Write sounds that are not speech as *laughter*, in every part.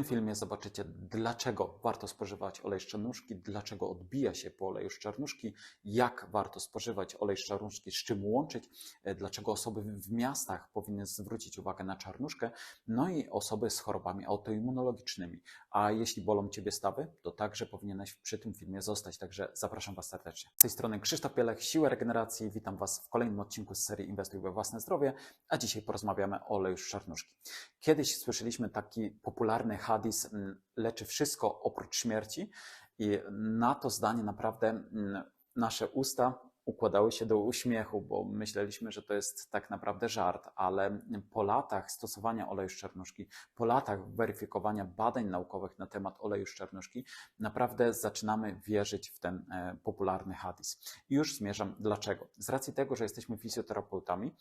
tym filmie zobaczycie, dlaczego warto spożywać olej z czarnuszki, dlaczego odbija się po oleju z czarnuszki, jak warto spożywać olej z czarnuszki, z czym łączyć, e, dlaczego osoby w miastach powinny zwrócić uwagę na czarnuszkę, no i osoby z chorobami autoimmunologicznymi. A jeśli bolą Ciebie stawy, to także powinieneś przy tym filmie zostać, także zapraszam Was serdecznie. Z tej strony Krzysztof Pielech, Siła Regeneracji, witam Was w kolejnym odcinku z serii Inwestuj we własne zdrowie, a dzisiaj porozmawiamy o oleju z czarnuszki. Kiedyś słyszeliśmy taki popularny hadis mm, leczy wszystko oprócz śmierci i na to zdanie naprawdę mm, nasze usta układały się do uśmiechu, bo myśleliśmy, że to jest tak naprawdę żart, ale po latach stosowania oleju z czarnuszki, po latach weryfikowania badań naukowych na temat oleju z czarnuszki, naprawdę zaczynamy wierzyć w ten e, popularny hadis. I już zmierzam dlaczego. Z racji tego, że jesteśmy fizjoterapeutami,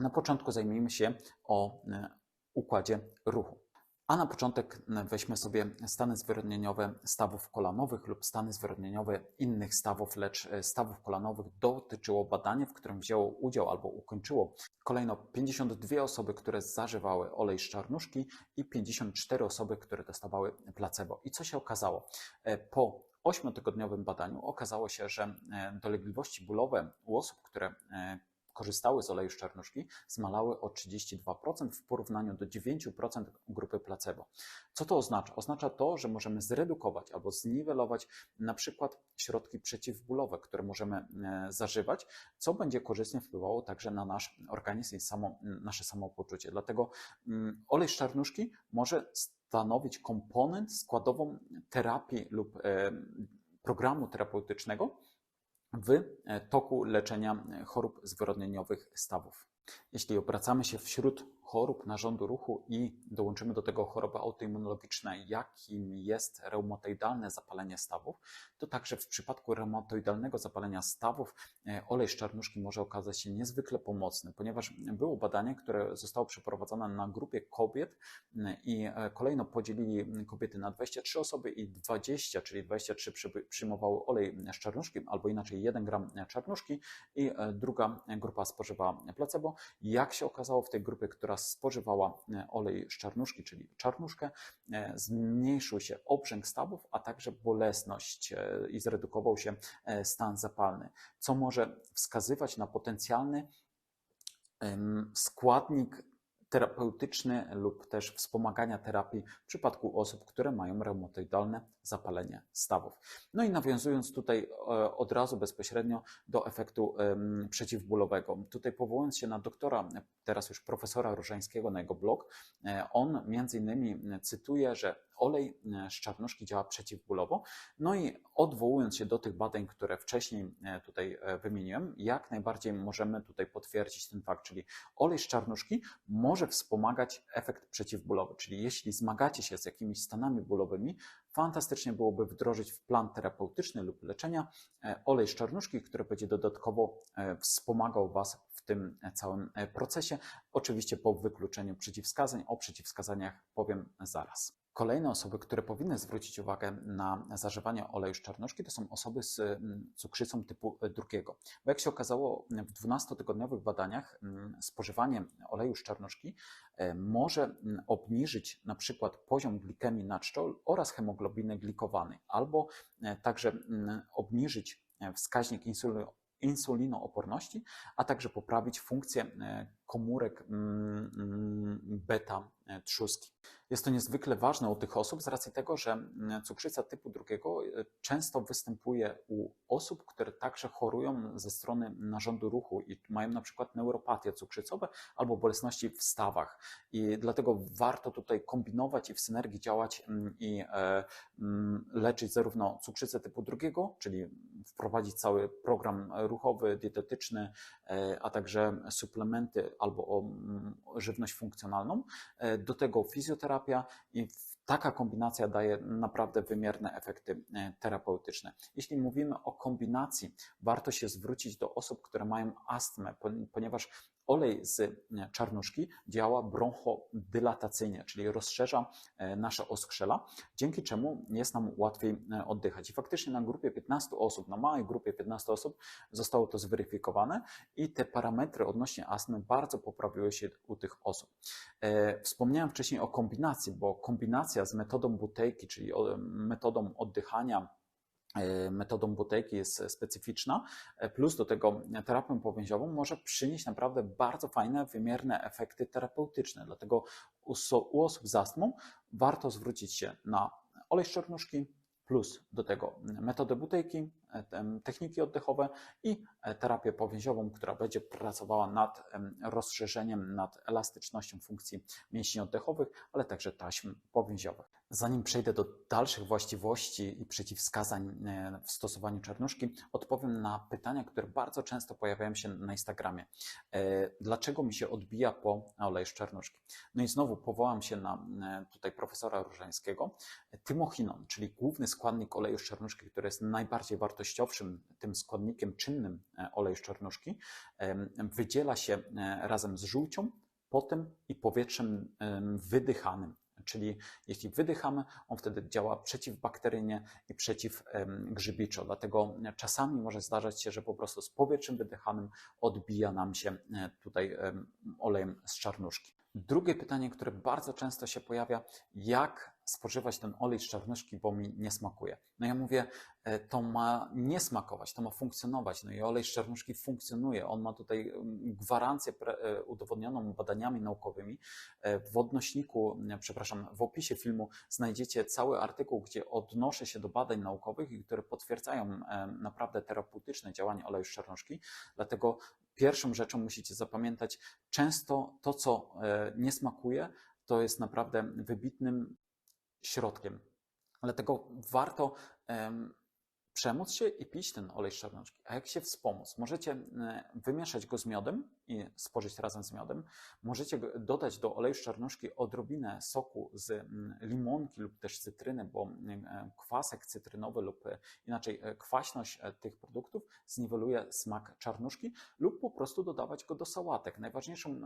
na początku zajmijmy się o e, układzie ruchu. A na początek weźmy sobie stany zwyrodnieniowe stawów kolanowych lub stany zwyrodnieniowe innych stawów, lecz e, stawów kolanowych dotyczyło badanie, w którym wzięło udział albo ukończyło kolejno 52 osoby, które zażywały olej z czarnuszki i 54 osoby, które dostawały placebo. I co się okazało? E, po ośmiotygodniowym badaniu okazało się, że e, dolegliwości bólowe u osób, które korzystały z oleju z czarnuszki, zmalały o 32% w porównaniu do 9% grupy placebo. Co to oznacza? Oznacza to, że możemy zredukować albo zniwelować na przykład środki przeciwbólowe, które możemy e, zażywać, co będzie korzystnie wpływało także na nasz organizm i samo, nasze samopoczucie. Dlatego mm, olej z czarnuszki może stanowić komponent składową terapii lub e, programu terapeutycznego, w e, toku leczenia chorób zwyrodnieniowych stawów. Jeśli obracamy się wśród chorób narządu ruchu i dołączymy do tego choroby autoimmunologiczne, jakim jest reumatoidalne zapalenie stawów, to także w przypadku reumatoidalnego zapalenia stawów e, olej z czarnuszki może okazać się niezwykle pomocny, ponieważ było badanie, które zostało przeprowadzone na grupie kobiet e, i e, kolejno podzielili kobiety na 23 osoby i 20, czyli 23 przyjmowały olej z czarnuszki, albo inaczej 1 gram czarnuszki i druga grupa spożywała placebo. Jak się okazało w tej grupie, która spożywała e, olej z czarnuszki, czyli czarnuszkę, e, zmniejszył się obrzęk stawów, a także bolesność e, i zredukował się stan zapalny, co może wskazywać na potencjalny składnik terapeutyczny lub też wspomagania terapii w przypadku osób, które mają reumatoidalne zapalenie stawów. No i nawiązując tutaj e, od razu bezpośrednio do efektu przeciwbólowego. Tutaj powołując się na doktora, teraz już profesora Różańskiego na jego blog, e, on między innymi cytuje, że olej e, z czarnuszki działa przeciwbólowo. No i odwołując się do tych badań, które wcześniej e, tutaj e, wymieniłem, jak najbardziej możemy tutaj potwierdzić ten fakt, czyli olej z czarnuszki może wspomagać efekt przeciwbólowy, czyli jeśli zmagacie się z jakimiś stanami bólowymi, fantastycznie byłoby wdrożyć w plan terapeutyczny lub leczenia olej z czarnuszki, który będzie dodatkowo wspomagał Was w tym całym procesie, oczywiście po wykluczeniu przeciwwskazań. O przeciwwskazaniach powiem zaraz. Kolejne osoby, które powinny zwrócić uwagę na zażywanie oleju z czarnuszki, to są osoby z mm, cukrzycą typu drugiego. Bo jak się okazało, w 12-tygodniowych badaniach mm, spożywanie oleju z czarnuszki e, może mm, obniżyć na przykład poziom glikemii na czczol oraz hemoglobiny glikowanej, albo e, także obniżyć e, wskaźnik insulinooporności, a także poprawić funkcję komórek beta trzustki. Jest to niezwykle ważne u tych osób z racji tego, że mm, cukrzyca typu drugiego e, często występuje u osób, które także chorują ze strony narządu ruchu i mają na przykład neuropatie cukrzycowe albo bolesności w stawach. I dlatego warto tutaj kombinować i w synergii działać mm, i e, mm, leczyć zarówno cukrzycę typu drugiego, czyli wprowadzić cały program ruchowy, dietetyczny, e, a także suplementy albo żywność funkcjonalną, do tego fizjoterapia i taka kombinacja daje naprawdę wymierne efekty e, terapeutyczne. Jeśli mówimy o kombinacji, warto się zwrócić do osób, które mają astmę, ponieważ olej z czarnuszki działa bronchodylatacyjnie, czyli rozszerza nasze oskrzela, dzięki czemu jest nam łatwiej oddychać. I faktycznie na grupie 15 osób, na małej grupie 15 osób zostało to zweryfikowane i te parametry odnośnie astmy bardzo poprawiły się u tych osób. Wspomniałem wcześniej o kombinacji, bo kombinacja z metodą butejki, czyli metodą oddychania, e, metodą butejki jest specyficzna, e, plus do tego terapią powięziową może przynieść naprawdę bardzo fajne, wymierne efekty terapeutyczne. Dlatego u, osób z astmą warto zwrócić się na olej z czarnuszki, plus do tego metodę butejki, e, techniki oddechowe i terapię powięziową, która będzie pracowała nad rozszerzeniem, nad elastycznością funkcji mięśni oddechowych, ale także taśm powięziowych. Zanim przejdę do dalszych właściwości i przeciwwskazań e, w stosowaniu czarnuszki, odpowiem na pytania, które bardzo często pojawiają się na Instagramie. E, dlaczego mi się odbija po oleju z czarnuszki? No i znowu powołam się na e, tutaj profesora Różańskiego. Tymochinon, czyli główny składnik oleju z czarnuszki, który jest najbardziej wartościowszym tym składnikiem czynnym oleju z czarnuszki, wydziela się razem z żółcią, potem i powietrzem wydychanym czyli jeśli wydychamy, on wtedy działa przeciwbakteryjnie i przeciwgrzybiczo. Dlatego czasami może zdarzać się, że po prostu z powietrzem wydychanym odbija nam się e, tutaj olejem z czarnuszki. Drugie pytanie, które bardzo często się pojawia, jak spożywać ten olej z czarnuszki, bo mi nie smakuje. No ja mówię, e, to ma nie smakować, to ma funkcjonować. No i olej z czarnuszki funkcjonuje. On ma tutaj gwarancję e, udowodnioną badaniami naukowymi. E, w odnośniku, przepraszam, w opisie filmu znajdziecie cały artykuł, gdzie odnoszę się do badań naukowych które potwierdzają naprawdę terapeutyczne działanie oleju z czarnuszki. Dlatego pierwszą rzeczą musicie zapamiętać, często to, co nie smakuje, to jest naprawdę wybitnym środkiem. Dlatego warto przemóc się i pić ten olej z. A jak się wspomóc? Możecie e, wymieszać go z miodem i spożyć razem z miodem. Możecie dodać do oleju z czarnuszki odrobinę soku z mm, limonki lub też cytryny, bo e, kwasek cytrynowy lub e, inaczej kwaśność tych produktów zniweluje smak czarnuszki lub po prostu dodawać go do sałatek. Najważniejszą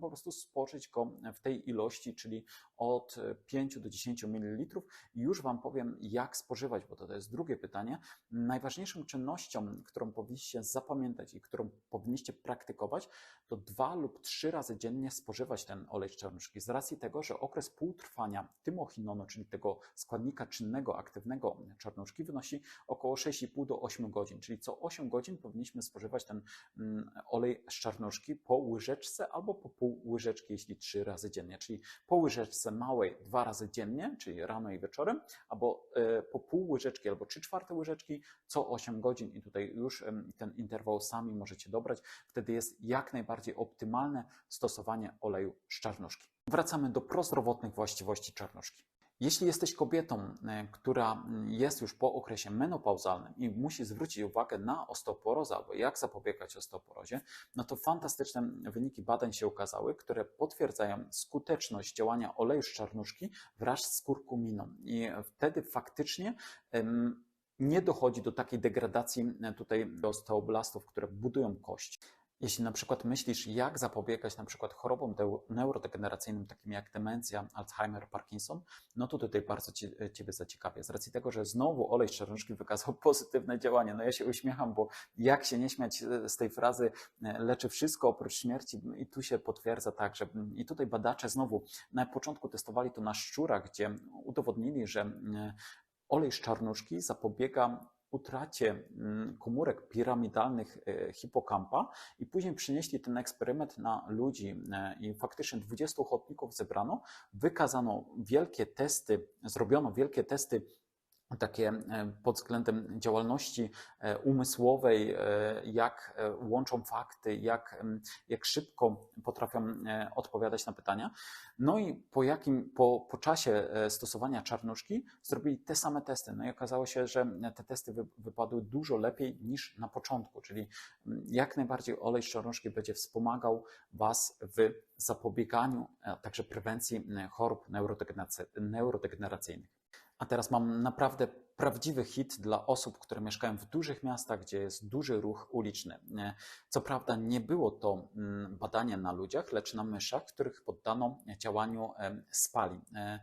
po prostu spożyć go w tej ilości, czyli od 5 do 10 ml. Już Wam powiem, jak spożywać, bo to jest drugie pytanie. Najważniejszą czynnością, którą powinniście zapamiętać i którą powinniście praktykować, to dwa lub trzy razy dziennie spożywać ten olej z czarnuszki. Z racji tego, że okres półtrwania tymochinonu, czyli tego składnika czynnego, aktywnego czarnuszki, wynosi około 6,5 do 8 godzin. Czyli co 8 godzin powinniśmy spożywać ten mm, olej z czarnuszki po łyżeczce albo po pół łyżeczki, jeśli trzy razy dziennie. Czyli po łyżeczce małej dwa razy dziennie, czyli rano i wieczorem, albo e, po pół łyżeczki albo trzy czwarte łyżeczki co 8 godzin. I tutaj już ten interwał sami możecie dobrać. Wtedy jest jak najbardziej optymalne stosowanie oleju z. Wracamy do prozdrowotnych właściwości czarnuszki. Jeśli jesteś kobietą, e, która jest już po okresie menopauzalnym i musi zwrócić uwagę na osteoporozę albo jak zapobiegać osteoporozie, no to fantastyczne wyniki badań się ukazały, które potwierdzają skuteczność działania oleju z czarnuszki wraz z kurkuminą. I wtedy faktycznie nie dochodzi do takiej degradacji e, tutaj osteoblastów, które budują kość. Jeśli na przykład myślisz, jak zapobiegać na przykład chorobom neurodegeneracyjnym, takim jak demencja, Alzheimer, Parkinson, no to tutaj bardzo Ciebie zaciekawię. Z racji tego, że znowu olej czarnuszki wykazał *laughs* pozytywne działanie. No ja się uśmiecham, bo jak się nie śmiać z tej frazy e, leczy wszystko oprócz śmierci i tu się potwierdza tak, że i tutaj badacze znowu na początku testowali to na szczurach, gdzie udowodnili, że e, olej z czarnuszki zapobiega utracie mm, komórek piramidalnych e, hipokampa i później przynieśli ten eksperyment na ludzi e, i faktycznie 20 ochotników zebrano, wykazano wielkie testy, zrobiono wielkie testy takie e, pod względem działalności e, umysłowej, e, jak łączą fakty, jak, jak szybko potrafią odpowiadać na pytania. No i po jakim, po, po czasie stosowania czarnuszki zrobili te same testy. No i okazało się, że te testy wy, wypadły dużo lepiej niż na początku, czyli jak najbardziej olej z czarnuszki będzie wspomagał Was w zapobieganiu, a także prewencji chorób neurodegeneracyjnych. A teraz mam naprawdę prawdziwy hit dla osób, które mieszkają w dużych miastach, gdzie jest duży ruch uliczny. E, Co prawda nie było to mm, badanie na ludziach, lecz na myszach, których poddano działaniu em, spalin. E,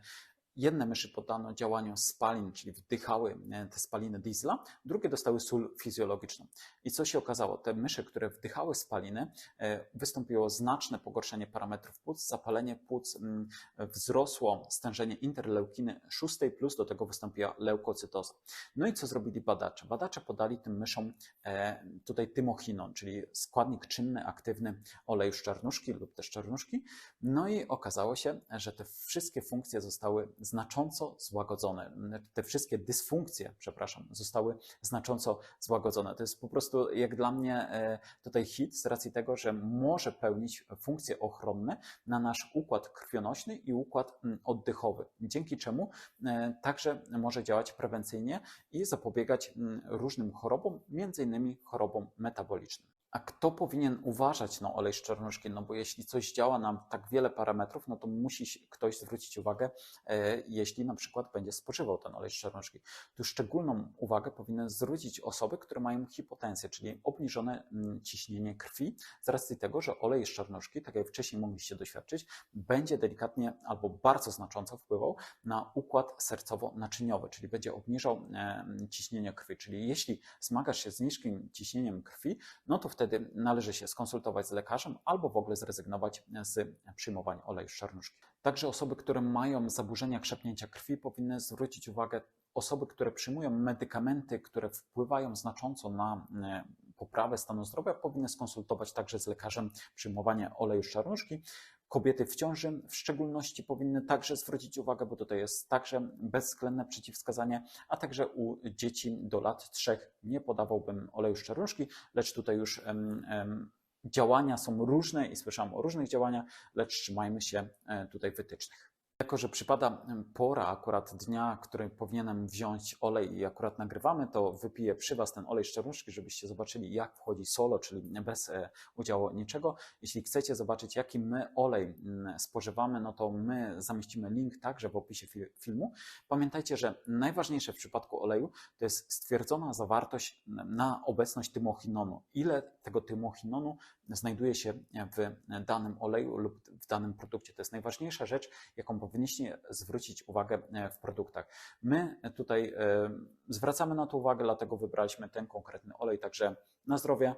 Jedne myszy poddano działaniu spalin, czyli wdychały e, te spaliny diesla, drugie dostały sól fizjologiczną. I co się okazało? Te myszy, które wdychały spaliny, e, wystąpiło znaczne pogorszenie parametrów płuc, zapalenie płuc, mm, wzrosło stężenie interleukiny 6, plus do tego wystąpiła leukocytoza. No i co zrobili badacze? Badacze podali tym myszom e, tutaj tymochinon, czyli składnik czynny, aktywny oleju z czarnuszki lub też czarnuszki. No i okazało się, że te wszystkie funkcje zostały znacząco złagodzone. Te wszystkie dysfunkcje, przepraszam, zostały znacząco złagodzone. To jest po prostu jak dla mnie e, tutaj hit z racji tego, że może pełnić funkcje ochronne na nasz układ krwionośny i układ oddechowy, dzięki czemu e, także może działać prewencyjnie i zapobiegać różnym chorobom, między innymi chorobom metabolicznym. A kto powinien uważać na olej z czarnuszki? No bo jeśli coś działa na tak wiele parametrów, no to musi ktoś zwrócić uwagę, e, jeśli na przykład będzie spożywał ten olej z czarnuszki. Tu szczególną uwagę powinny zwrócić osoby, które mają hipotensję, czyli obniżone ciśnienie krwi, z racji tego, że olej z czarnuszki, tak jak wcześniej mogliście doświadczyć, będzie delikatnie albo bardzo znacząco wpływał na układ sercowo-naczyniowy, czyli będzie obniżał e, ciśnienie krwi. Czyli jeśli zmagasz się z niskim ciśnieniem krwi, no to wtedy należy się skonsultować z lekarzem albo w ogóle zrezygnować z przyjmowania oleju czarnuszki. Także osoby, które mają zaburzenia krzepnięcia krwi, powinny zwrócić uwagę, osoby, które przyjmują medykamenty, które wpływają znacząco na e, poprawę stanu zdrowia, powinny skonsultować także z lekarzem przyjmowanie oleju czarnuszki. Kobiety w ciąży w szczególności powinny także zwrócić uwagę, bo tutaj jest także bezwzględne przeciwwskazanie, a także u dzieci do lat trzech nie podawałbym oleju z czarnuszki, lecz tutaj już em, em, działania są różne i słyszałem o różnych działaniach, lecz trzymajmy się e, tutaj wytycznych. Jako, że przypada pora akurat dnia, w którym powinienem wziąć olej i akurat nagrywamy, to wypiję przy Was ten olej z czarnuszki, żebyście zobaczyli, jak wchodzi solo, czyli bez e, udziału niczego. Jeśli chcecie zobaczyć, jaki my olej mm, spożywamy, no to my zamieścimy link także w opisie fil- filmu. Pamiętajcie, że najważniejsze w przypadku oleju to jest stwierdzona zawartość na obecność tymochinonu. Ile tego tymochinonu znajduje się w danym oleju lub w danym produkcie. To jest najważniejsza rzecz, jaką powinniście zwrócić uwagę e, w produktach. My tutaj e, zwracamy na to uwagę, dlatego wybraliśmy ten konkretny olej, także na zdrowie.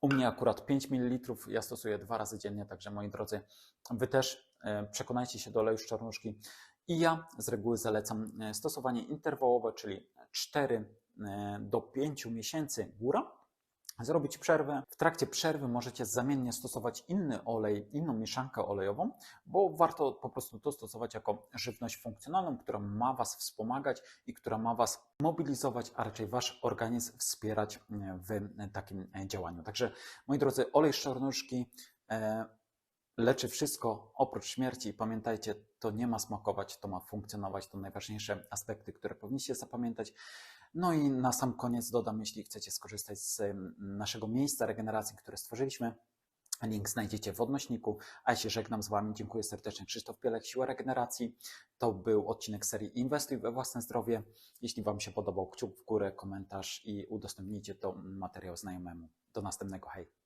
U mnie akurat 5 ml, ja stosuję dwa razy dziennie, także moi drodzy, wy też e, przekonajcie się do oleju z czarnuszki. I ja z reguły zalecam stosowanie interwałowe, czyli 4 do 5 miesięcy góra, zrobić przerwę. W trakcie przerwy możecie zamiennie stosować inny olej, inną mieszankę olejową, bo warto po prostu to stosować jako żywność funkcjonalną, która ma Was wspomagać i która ma Was mobilizować, a raczej Wasz organizm wspierać w takim działaniu. Także moi drodzy, olej e, leczy wszystko oprócz śmierci. I pamiętajcie, to nie ma smakować, to ma funkcjonować. To najważniejsze aspekty, które powinniście zapamiętać. No i na sam koniec dodam, jeśli chcecie skorzystać z naszego miejsca regeneracji, które stworzyliśmy, Link znajdziecie w odnośniku, a ja się żegnam z Wami. Dziękuję serdecznie. Krzysztof Pielek, Siła Regeneracji. To był odcinek serii Inwestuj we własne zdrowie. Jeśli Wam się podobał, kciuk w górę, komentarz i udostępnijcie to materiał znajomemu. Do następnego. Hej!